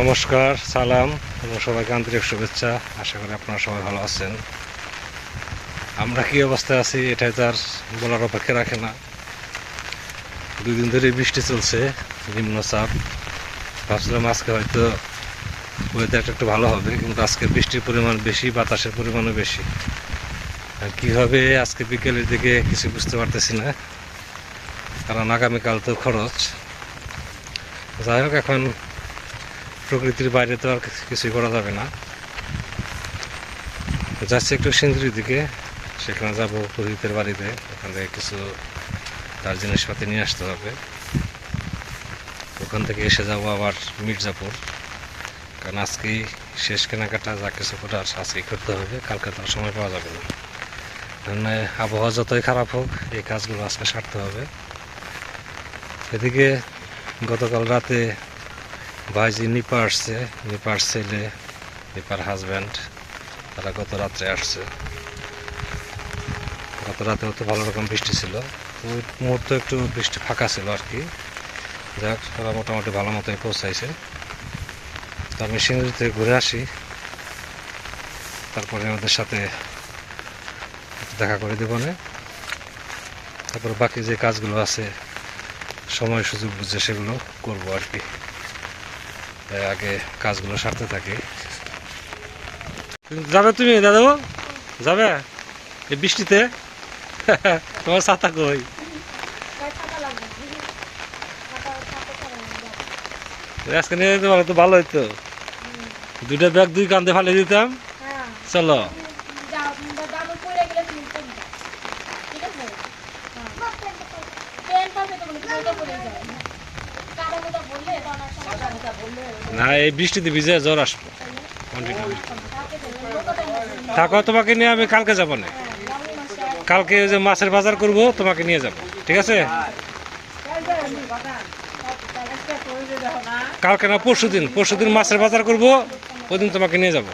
নমস্কার, সালাম এবং সবাইকে আন্তরিক শুভেচ্ছা। আশা করি আপনারা সবাই ভালো আছেন। আমরা কি অবস্থায় আছি এটাই তার বলার অপেক্ষা রাখে না। দুই দিন ধরে বৃষ্টি চলছে নিম্নচাপ ভাবছিলাম আজকে হয়তো ওয়েদারটা একটু ভালো হবে, কিন্তু আজকে বৃষ্টির পরিমাণ বেশি, বাতাসের পরিমাণও বেশি। আর কী হবে আজকে বিকেলের দিকে কিছু বুঝতে পারতেছি না, কারণ আগামীকাল তো খরচ। যাই হোক, এখন প্রকৃতির বাইরে তো আর কিছুই করা যাবে না। যাচ্ছি একটু সিন্দুরির দিকে, সেখানে যাব পুরোহিতের বাড়িতে। ওখান থেকে কিছু তার জিনিসপাতি নিয়ে আসতে হবে। ওখান থেকে এসে যাব আবার মির্জাপুর। কারণ আজকেই শেষ কেনাকাটা, যা কিছু করার আজকেই করতে হবে। কালকে তো আর সময় পাওয়া যাবে না। কারণ আবহাওয়া যতই খারাপ হোক, এই কাজগুলো আজকে সারতে হবে। এদিকে গতকাল রাতে ভাইজি নিপা আসছে নিপার ছেলে নিপার হাজব্যান্ড তারা গত রাত্রে আসছে। গত রাতেও তো ভালো রকম বৃষ্টি ছিল। ওই মুহূর্তে একটু বৃষ্টি ফাঁকা ছিল আর কি। যাক, তারা মোটামুটি ভালো মতোই পৌঁছাইছে। তো আমি সিঙ্গুরিতে ঘুরে আসি। তারপরে ওদের সাথে দেখা করে দেবো না। তারপর বাকি যে কাজগুলো আছে, সময় সুযোগ বুঝে সেগুলো করব আর কি। আগে কাজগুলো সারতে থাকে। যাবে তুমি দাদা যাবে? এই বৃষ্টিতে? তোমার ছাতা কই? আজকে নিয়ে যেতে পারো তো ভালো হইতো দুটা ব্যাগ দুই কান্দে ফালিয়ে দিতাম। চলো। না, এই বৃষ্টিতে ভিজে জ্বর আসব। থাকো, তোমাকে নিয়ে আমি কালকে যাব না। কালকে যে মাছের বাজার করব, তোমাকে নিয়ে যাব। ঠিক আছে? কালকে না, পরশু দিন। পরশু দিন মাছের বাজার করব, ওই দিন তোমাকে নিয়ে যাব।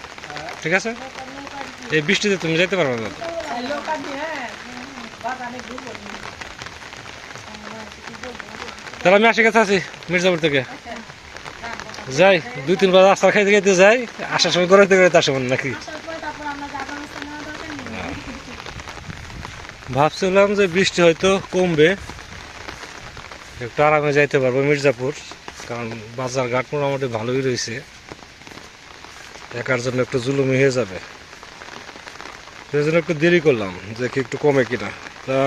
ঠিক আছে? এই বৃষ্টিতে তুমি যেতে পারবে না। তাহলে আমি আসে গেছে আছি, মির্জাপুর থেকে। যাই, দুই তিনবার রাস্তা খাইতে খাইতে যাই, আসার সময় গড়াইতে গড়াইতে আসে মনে নাকি। ভাবছিলাম যে বৃষ্টি হয়তো কমবে, একটু আরামে যাইতে পারব মির্জাপুর, কারণ বাজার ঘাট মোটামুটি ভালোই রয়েছে। একার জন্য একটু জুলুমি হয়ে যাবে। সেই জন্য একটু দেরি করলাম, দেখি একটু কমে কিনা। তা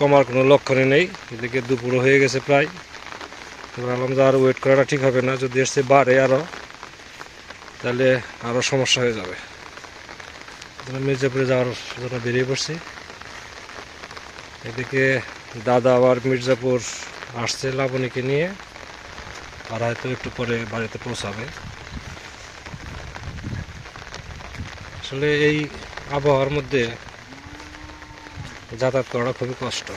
কমার কোনো লক্ষণই নেই, এদিকে দুপুরও হয়ে গেছে প্রায়। ভাবলাম যে আর ওয়েট করাটা ঠিক হবে না, যদি এসছে বাড়ে আরও তাহলে আরও সমস্যা হয়ে যাবে। মির্জাপুরে যাওয়ার জন্য বেরিয়ে পড়ছি। এদিকে দাদা আবার মির্জাপুর আসছে লাবণীকে নিয়ে, আর হয়তো একটু পরে বাড়িতে পৌঁছাবে। আসলে এই আবহাওয়ার মধ্যে যাতায়াত করা খুবই কষ্ট।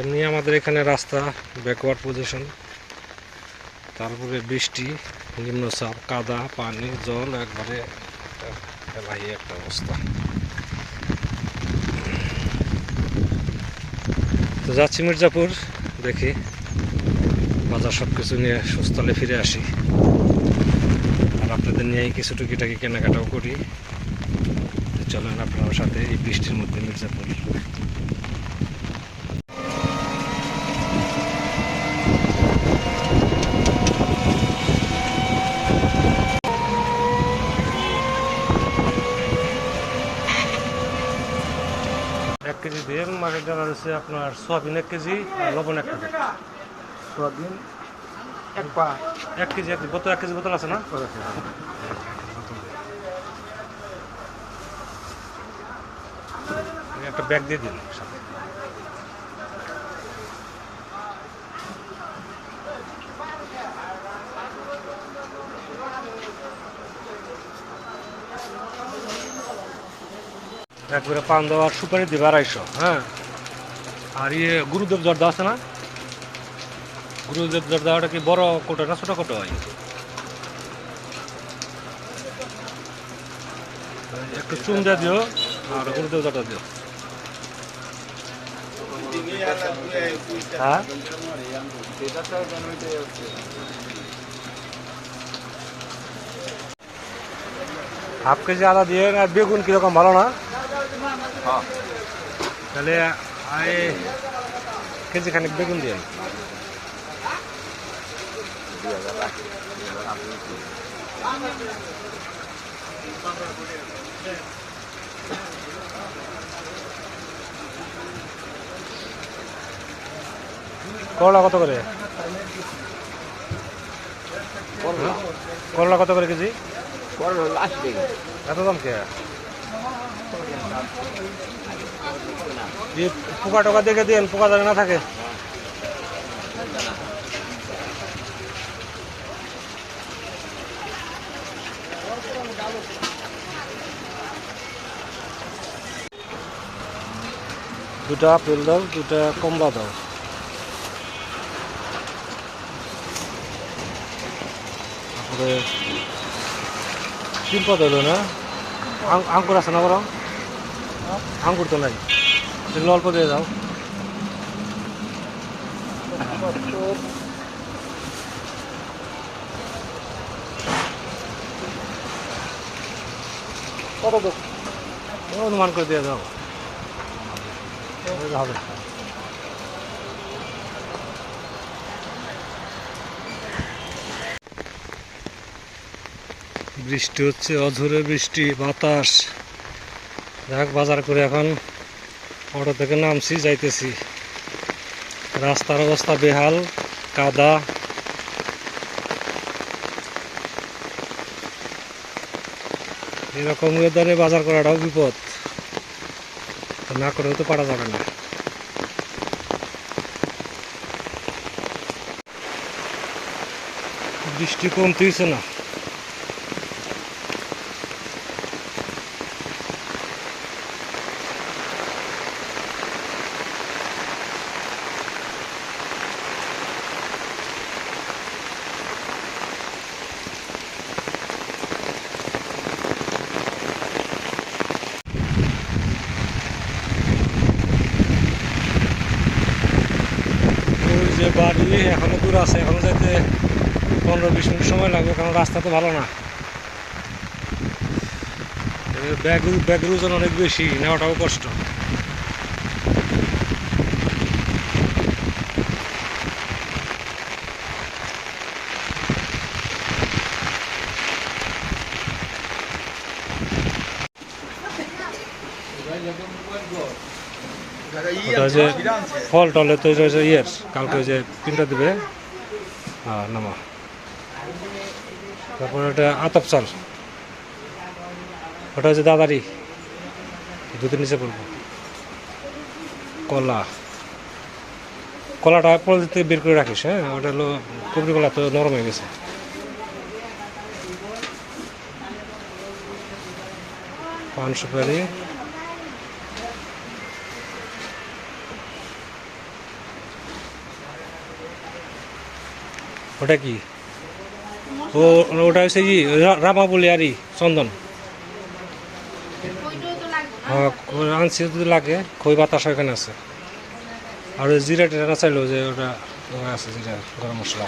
এমনি আমাদের এখানে রাস্তা ব্যাকওয়ার্ড পজিশন তারপরে বৃষ্টি, নিম্নচাপ, কাদা, পানি, জল, একবারে এলাহি একটা অবস্থা। তো যাচ্ছি মির্জাপুর, দেখি বাজার সব কিছু নিয়ে সুস্থলে ফিরে আসি। আর আপনাদের নিয়েই কিছু টুকিটাকি কেনাকাটাও করি। চলেন আপনার সাথে এই বৃষ্টির মধ্যে মির্জাপুর। দিয়ে মাছের ডালা রয়েছে আপনার সোয়াবিন এক কেজি আর লবণ এক কেজি। সোয়াবিন এক পা। এক কেজি এক বোতল এক কেজি বোতল আছে না? একটা ব্যাগ দিয়ে দিন সাথে একবারে পান দেওয়ার সুপারি দিবে আড়াইশো হ্যাঁ। আর ইয়ে গুরুদেব জর্দা আছে না? গুরুদেব জর্দাটা কি বড় কোটা না ছোট কোটা হয়? একটু চুন দিয়ে দিও, আর গুরুদেব জর্দা দিও। হ্যাঁ? হাফ কেজি আদা দিয়ে আর বেগুন কীরকম ভালো না? তাহলে আই কেজি খানিক বেগুন দিয়ে করলা কত করে? করলা। কত করে কেজি? করল এত দাম কে? এই পোকা টোকা দেখে দিন পোকা যেন না থাকে। দুটা আপেল দাও, দুটা কমলা দাও। তারপরে তিন পদ হলো না? আঙ্কুর আছে না বড় আঙ্কুর তো নাই। এগুলো অল্প দিয়ে দাও। অনুমান করে দিয়ে দাও। হবে। বৃষ্টি হচ্ছে, অঝরে বৃষ্টি, বাতাস। যাক, বাজার করে এখন অটো থেকে নামছি, যাইতেছি। রাস্তার অবস্থা বেহাল, কাদা। এরকম ওয়েদারে বাজার করাটাও বিপদ। না করেও তো পারা যাবে না। বৃষ্টি কমতেইছে না ওই যে বাড়ি এখনও দূর আছে, এখনও যাইতে পনেরো বিশ মিনিট সময় লাগবে, কারণ রাস্তা তো ভালো না। ব্যাগ ব্যাগের ওজন অনেক বেশি, নেওয়াটাও কষ্ট। যে ফল টলে তো ওই যে ইয়ের, কালকে ওই যে তিনটা দিবে। হ্যাঁ নামা। তারপরে ওটা আতপ চাল। ওটা হচ্ছে দাদারি দুধের নিচে পড়ব। কলা। কলাটা পরে থেকে বের করে রাখিস হ্যাঁ? ওটা হলো কবরি কলা তো নরম হয়ে গেছে। পান সুপারি। ওটা কি? ও ওটা হচ্ছে কি রামা বলি আরই চন্দন। হ্যাঁ, আনছি যদি লাগে খই বাতাস এখানে আছে। আর জিরা টিরা চাইলো যে ওটা আছে জিরা গরম মশলা।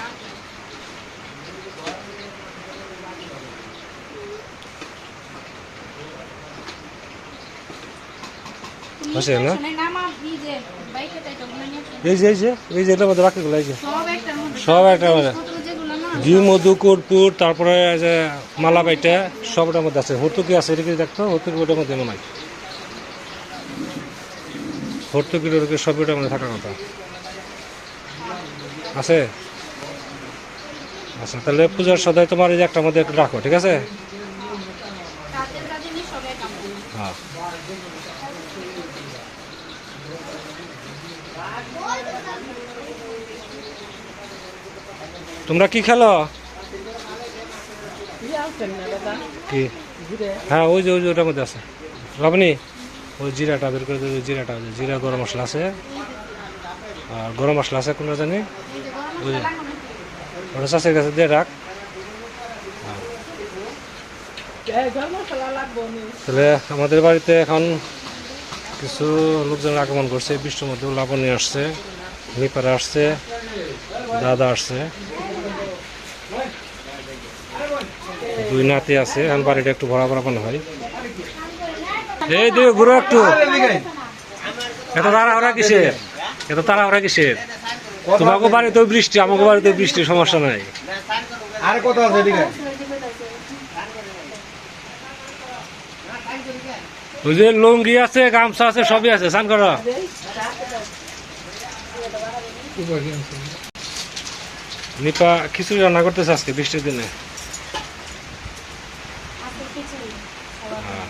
হয়েছে না? এই যে। এই যে এই যে এটার মধ্যে বাকিগুলো এই যে। সব একটার মধ্যে। ঘি মধু কর্পূর তারপরে যে মালা বাইটা সবটার মধ্যে আছে। হর্তুকি আছে এটা কি দেখতো হর্তুকি ওটার মধ্যে হয় হর্তুকি টর্তুকি সব ওটার মধ্যে থাকার কথা। আছে? আচ্ছা তাহলে পূজার সদায় তোমার এই যে একটার মধ্যে একটু রাখো ঠিক আছে কাজের কাজে নিয়ে সব এক আমার। হ্যাঁ তোমরা কি খেলো? কি? হ্যাঁ ওই যে ওই যে ওটার মধ্যে আছে। রাবনি ওই জিরাটা বের করে দেবে জিরাটা জিরা গরম মশলা আছে। আর গরম মশলা আছে কোনটা জানি? ওই? ওটা চাষের কাছে দিয়ে রাখ। তাহলে আমাদের বাড়িতে এখন কিছু লোকজন আগমন করছে বৃষ্টির মধ্যে লাবণী আসছে নিপারা আসছে দাদা আসছে। দুই নাতি আছে এখন বাড়িটা একটু ভরা ভরা মনে হয়। এই ঘুরো একটু। এত তাড়াহড়া কিসের? এত তাড়াহড়া কিসের? তোমাকে বাড়িতেও বৃষ্টি আমাকে বাড়িতেও বৃষ্টি সমস্যা নাই। আর কত আছে ওই যে লুঙ্গি আছে গামছা আছে সবই আছে স্নান করো। নিপা খিচুড়ি রান্না করতেছে আজকে বৃষ্টির দিনে আজকে খিচুড়ি হ্যাঁ।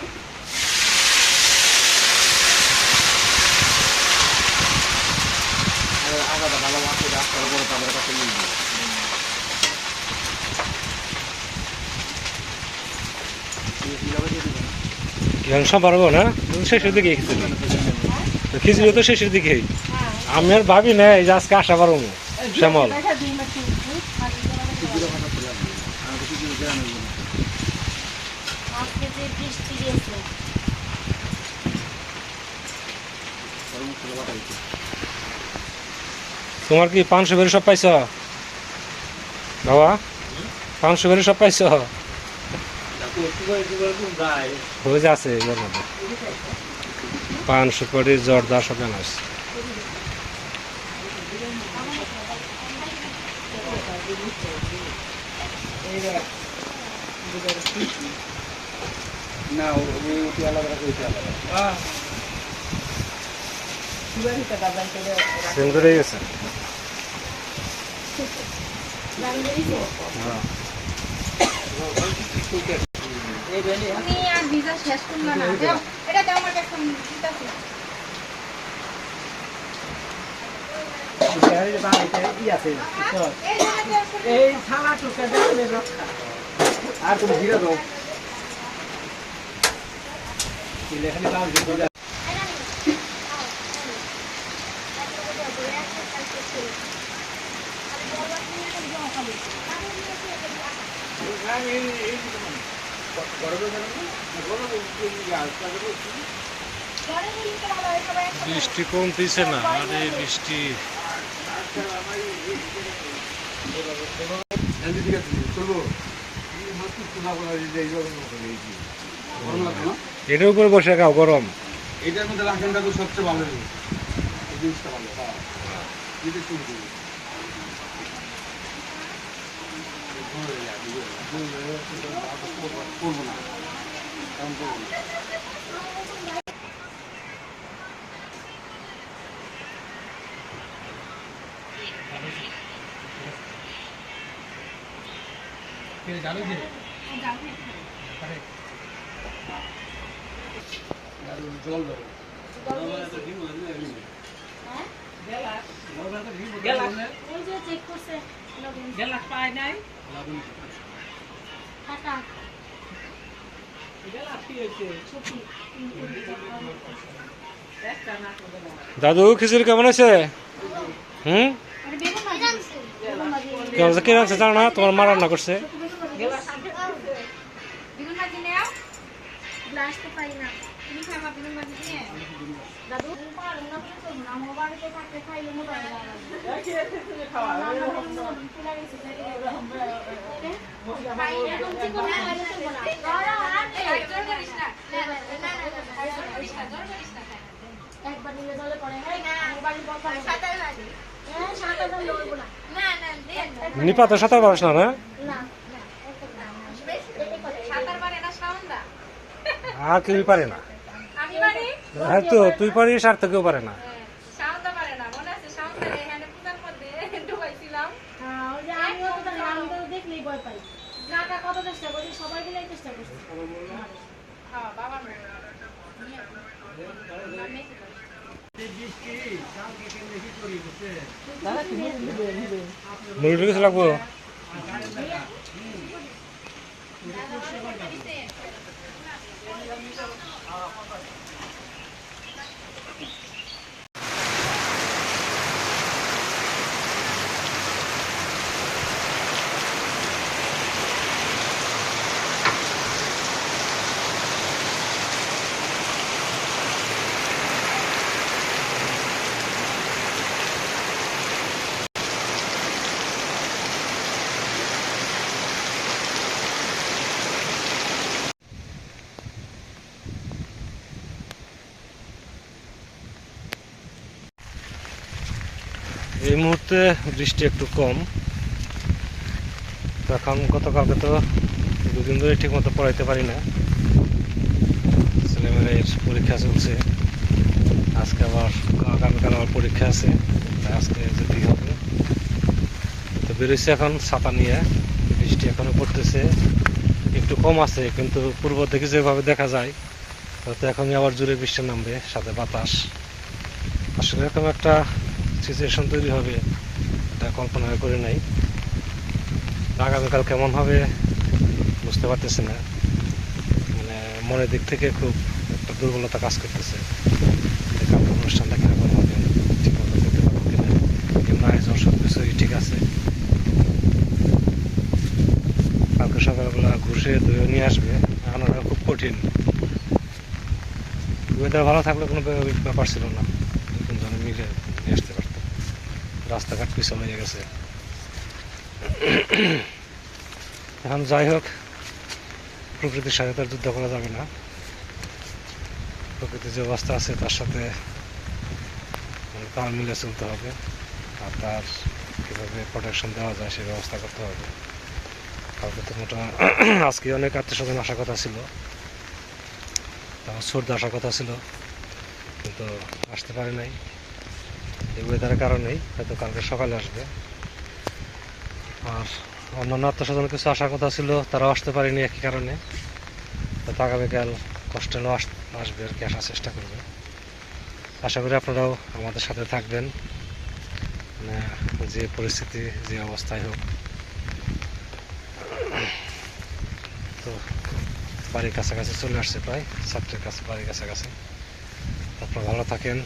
ভালো মাছ রাস্তার উপরে তাদের কাছে নিয়ে পারব না? শেষের দিকে খিচুড়ি তো খিচুড়ি তো শেষের দিকেই। আমি আর ভাবি না এই যে আজকে আসা পারব শ্যামল আজকে যে বৃষ্টি দিয়েছে গরম মশলা বাটা দিতে। তোমার কি পাঁচশো বেরি সব পাইছ? বাবা পাঁচশো বেরি সব পাইছ? হয়ে যে আছে এগুলোর মধ্যে পান সুপারি জর্দা সব জানা আছে। না ওটি আলাদা আলাদা। করে গেছে। আর এটা দাও আমার কাছে ঠিক আছে এই জায়গাতে আসলে আর তুমি জিরা দাও বৃষ্টি কমতেছে না, আরে বৃষ্টি? এটার উপরে বসে খাও, গরম এটার মধ্যে রাখেনটা তো সবচেয়ে ভালো জিনিসটা ভালো হ্যাঁ এটা করব করব না। জল দেবো ওই যে চেক করছে লগইন টাকা। ছুটি দাদু, খিচুড়ি কেমন আছে? হুম? কেমন কে রাখছে জানো না, তোমার মা রান্না করছে। বেগুন একবার নিলে জলে পড়ে নিপা তো সাঁতার পারিস না না? আর কেউ পারে না। হ্যাঁ তো তুই পারিস আর তো কেউ পারে না। 뭘 이렇게 쓰려고? এই মুহূর্তে বৃষ্টি একটু কম। তো এখন গতকালকে তো দুদিন ধরে ঠিক মতো পড়াইতে পারি না। ছেলেমেয়ের পরীক্ষা চলছে। আজকে আবার আগামীকাল আবার পরীক্ষা আছে। আজকে যেতেই হবে। তো বেরোইছে এখন ছাতা নিয়ে। বৃষ্টি এখনও পড়তেছে। একটু কম আছে, কিন্তু পূর্ব থেকে যেভাবে দেখা যায় হয়তো এখনই আবার জোরে বৃষ্টি নামবে, সাথে বাতাস। আসলে এরকম একটা সিচুয়েশন তৈরি হবে, এটা কল্পনা করে নাই। আগামীকাল কেমন হবে, বুঝতে পারতেছি না। মানে মনের দিক থেকে খুব একটা দুর্বলতা কাজ করতেছে। অনুষ্ঠানটা কীরকম হবে, ঠিক মতো করতে পারব কিনা। এমনি আয়োজন সব কিছুই ঠিক আছে। কালকে সকালবেলা ঘুষে দইও নিয়ে আসবে আনাটা খুব কঠিন। ওয়েদার ভালো থাকলে কোনো ব্যাপার- ছিল না। মিলে নিয়ে আসতে পারতো রাস্তাঘাট পিছল হয়ে গেছে। এখন যাই হোক, প্রকৃতির সাথে তার যুদ্ধ করা যাবে না। প্রকৃতির যে অবস্থা আছে, তার সাথে মানে তাল মিলে চলতে হবে। আর তার কীভাবে প্রোটেকশন দেওয়া যায়, সে ব্যবস্থা করতে হবে। কালকে তো মোটা আজকে অনেক আত্মীয় স্বজন আসার কথা ছিল। তারপর সর্দি আসার কথা ছিল। কিন্তু আসতে পারে নাই। এই ওয়েদারের কারণেই হয়তো কালকে সকালে আসবে। আর অন্যান্য আত্মস্বজন কিছু আসার কথা ছিল, তারাও আসতে পারেনি একই কারণে। হয়তো আগামীকাল কষ্ট আস, আসবে আর কি, আসার চেষ্টা করবে। আশা করি আপনারাও আমাদের সাথে থাকবেন। মানে যে পরিস্থিতি, যে অবস্থায় হোক। তো বাড়ির কাছাকাছি চলে আসছে প্রায়, ছাত্রের কাছে, বাড়ির কাছাকাছি। আপনারা ভালো থাকেন।